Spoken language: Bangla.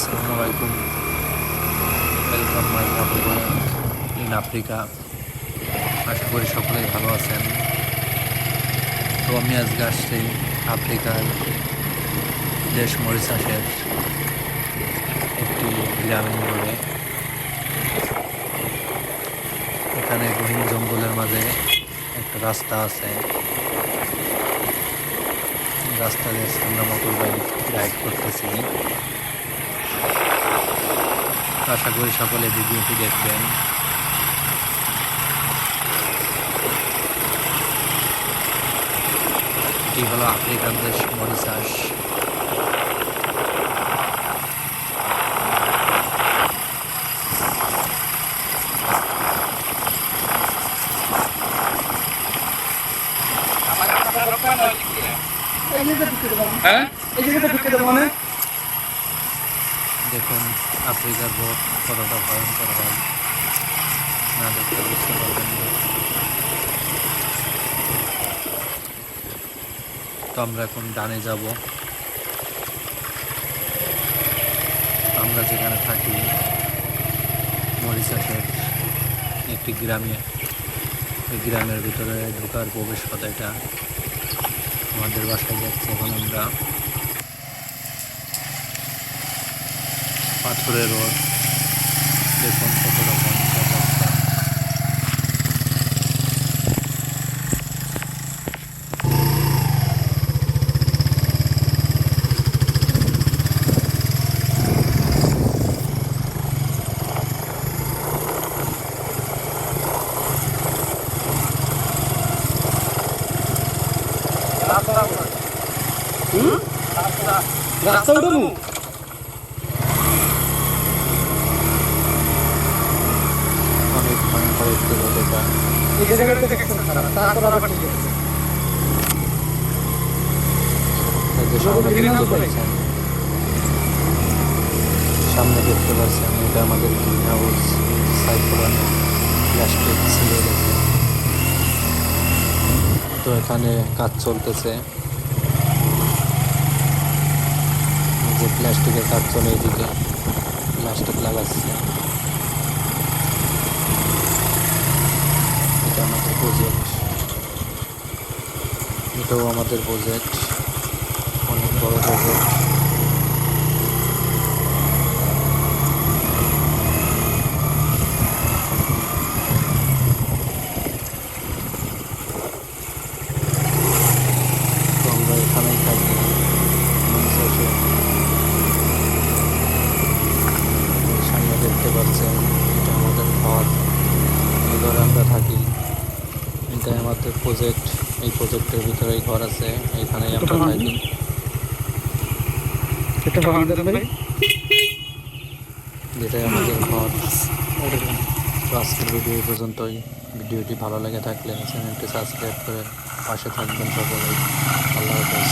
আসসালামু আলাইকুম ওয়েলকাম মাই আফ্রিকা ইন আশা করি সকলেই ভালো আছেন। তো আমি আজকে আসছি আফ্রিকার দেশ মরিশাসের একটি গ্রামীণ বলে এখানে গহীন জঙ্গলের মাঝে একটা রাস্তা আছে। রাস্তা দিয়ে আমরা মোটর বাইক রাইড করতেছি। আশা করি সকলে ভিডিওটি দেখবেন এটি হলো আফ্রিকান দেশ মরিশাস। হ্যাঁ? মানে দেখুন আফ্রিকার রোড কতটা ভয়ঙ্কর হয়। না দেখতে বুঝতে পারবেন তো আমরা এখন ডানে যাব। আমরা যেখানে থাকি, মরিশাসের একটি গ্রামে। এই গ্রামের ভিতরে ঢোকার প্রবেশ পথ এটা। আমাদের বাসায় যাচ্ছে এখন আমরা। পাথরের রোড দেখুন কত রকম অবস্থা রাস্তা উঠাবো সামনে দেখতে দেখতে পাচ্ছেন এটা আমাদের গ্রিন হাউস সাইক্লোনে প্লাস্টিক তো এখানে কাজ চলতেছে। যে প্লাস্টিকের কাজ চলে এদিকে। প্লাস্টিক লাগাচ্ছে। এটা আমাদের প্রজেক্ট এটাও আমাদের প্রজেক্ট অনেক বড় প্রজেক্ট তো আমরা এখানেই থাকি মঞ্চে সামনে দেখতে পাচ্ছেন এটা আমাদের ঘর এই ঘরে আমরা থাকি এটাই আমাদের প্রজেক্ট এই প্রজেক্টের ভিতরে ঘর আছে। এখানে আমরা থাকি এটা ভাই? যেটাই আমাদের ঘর। তো আজকের ভিডিও এই পর্যন্তই। ভিডিওটি ভালো লেগে থাকলে চ্যানেলটি সাবস্ক্রাইব করে পাশে থাকবেন সকলেই। আল্লাহ হাফেজ।